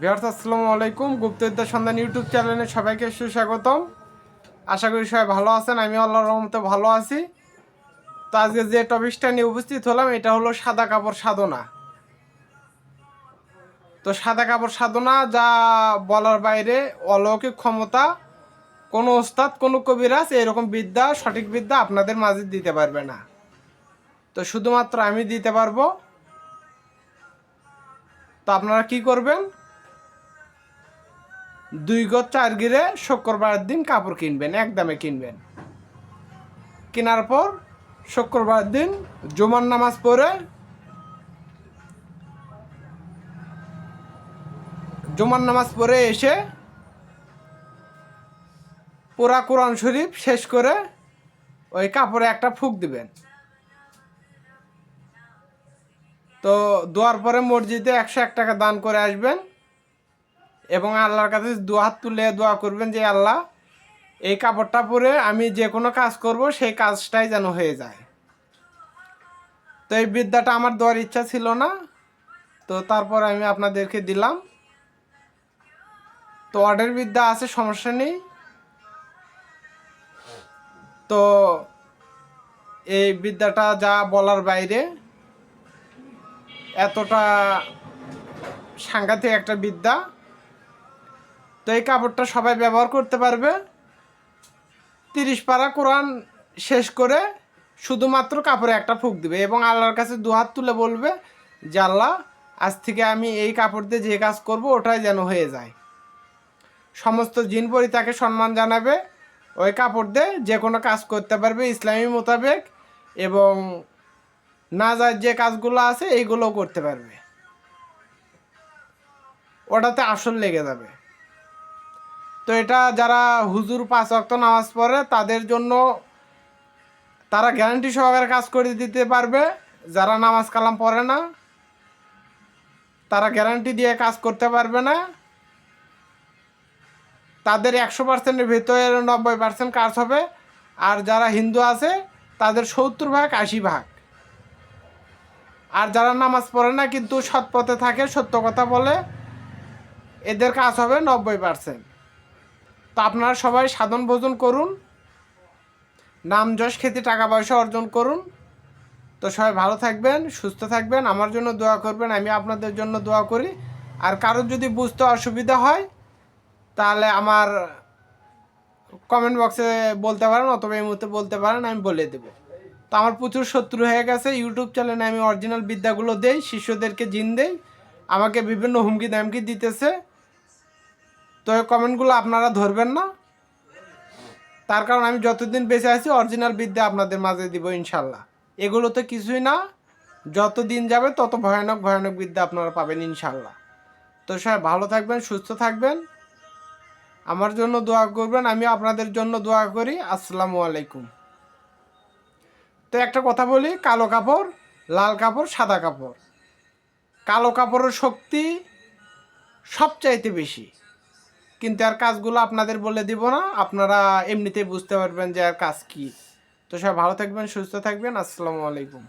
বিহার্স আসসালামু আলাইকুম। গুপ্তবিদ্যা সন্ধান ইউটিউব চ্যানেলে সবাইকে সুস্বাগতম। আশা করি সবাই ভালো আছেন আমি আল্লাহর রহমতে ভালো আছি। তো আজকে যে টপিকটা নিয়ে উপস্থিত হলাম, এটা হলো সাদা কাপড় সাধনা। তো সাদা কাপড় সাধনা যা বলার বাইরে, অলৌকিক ক্ষমতা, কোনো ওস্তাদ, কোনো কবিরাজ এরকম বিদ্যা, সঠিক বিদ্যা আপনাদের মাঝে দিতে পারবে না। তো শুধুমাত্র আমি দিতে পারব। তো আপনারা কি করবেন? দুই গজ চার গিরে শুক্রবার দিন কাপড় কিনবেন একদমে কিনবেন। কেনার পর শুক্রবার দিন জুমার নামাজ পড়ে জুমার নামাজ পড়ে এসে পুরা কোরআন শরীফ শেষ করে ওই কাপড়ে একটা ফুক দিবেন। তো দোয়ার পরে মসজিদে একশো এক টাকা দান করে আসবেন। এবং আল্লাহর কাছে দু হাত তুলে দোয়া করবেন যে, আল্লাহ, এই কাপড়টা পরে আমি যে কোনো কাজ করব, সেই কাজটাই যেন হয়ে যায়। তো এই বিদ্যাটা আমার দেওয়ার ইচ্ছা ছিল না। তো তারপর আমি আপনাদেরকে দিলাম। তো অর্ডার বিদ্যা আছে, সমস্যা নেই। তো এই বিদ্যাটা যা বলার বাইরে, এতটা সাংঘাতিক একটা বিদ্যা। তো এই কাপড়টা সবাই ব্যবহার করতে পারবে। তিরিশ পারা কোরআন শেষ করে শুধুমাত্র কাপড়ে একটা ফুক দিবে এবং আল্লাহর কাছে দু হাত তুলে বলবে যে, আল্লাহ, আজ থেকে আমি এই কাপড় দিয়ে যে কাজ করব ওটাই যেন হয়ে যায়। সমস্ত জিন পরি তাকে সম্মান জানাবে। ওই কাপড় দিয়ে যে কোনো কাজ করতে পারবে ইসলামী মোতাবেক এবং না যায় যে কাজগুলো আছে এইগুলোও করতে পারবে। ওটাতে আসল লেগে যাবে। তো এটা যারা হুজুর পাঁচ অক্ত নামাজ পড়ে, তাদের জন্য তারা গ্যারান্টি সহকারে কাজ করে দিতে পারবে। যারা নামাজ কালাম পড়ে না, তারা গ্যারান্টি দিয়ে কাজ করতে পারবে না। তাদের একশো পার্সেন্টের ভিতরে নব্বই পার্সেন্ট কাজ হবে। আর যারা হিন্দু আছে, তাদের সত্তর ভাগ, আশি ভাগ। আর যারা নামাজ পড়ে না, কিন্তু সৎ পথে থাকে, সত্য কথা বলে, এদের কাজ হবে নব্বই পার্সেন্ট তো আপনারা সবাই সাধন ভোজন করুন। নাম যশ খেতে টাকা পয়সা অর্জন করুন। তো সবাই ভালো থাকবেন, সুস্থ থাকবেন, আমার জন্য দোয়া করবেন, আমি আপনাদের জন্য দোয়া করি। আর কারোর যদি বুঝতে অসুবিধা হয়, তাহলে আমার কমেন্ট বক্সে বলতে পারেন অথবা এই মুহূর্তে বলতে পারেন, আমি বলে দেবো। তো আমার প্রচুর শত্রু হয়ে গেছে ইউটিউব চ্যানেলে আমি অরিজিনাল বিদ্যাগুলো দেই শিষ্যদেরকে জিন দেই, আমাকে বিভিন্ন হুমকি দামকি দিতেছে। তো এই কমেন্টগুলো আপনারা ধরবেন না। তার কারণ আমি যতদিন বেঁচে আছি অরিজিনাল বিদ্যা আপনাদের মাঝে দিব ইনশাল্লাহ। এগুলো তো কিছুই না। যত দিন যাবে, তত ভয়ানক ভয়ানক বিদ্যা আপনারা পাবেন ইনশাল্লাহ। তো সবাই ভালো থাকবেন, সুস্থ থাকবেন। আমার জন্য দোয়া করবেন আমি আপনাদের জন্য দোয়া করি। আসসালামু আলাইকুম। তো একটা কথা বলি, কালো কাপড়, লাল কাপড়, সাদা কাপড়। কালো কাপড়ের শক্তি সবচাইতে বেশি। কিন্তু আর কাজগুলো আপনাদের বলে দিব না। আপনারা এমনিতেই বুঝতে পারবেন যে আর কাজ কি। তো সবাই ভালো থাকবেন, সুস্থ থাকবেন। আসসালামু আলাইকুম।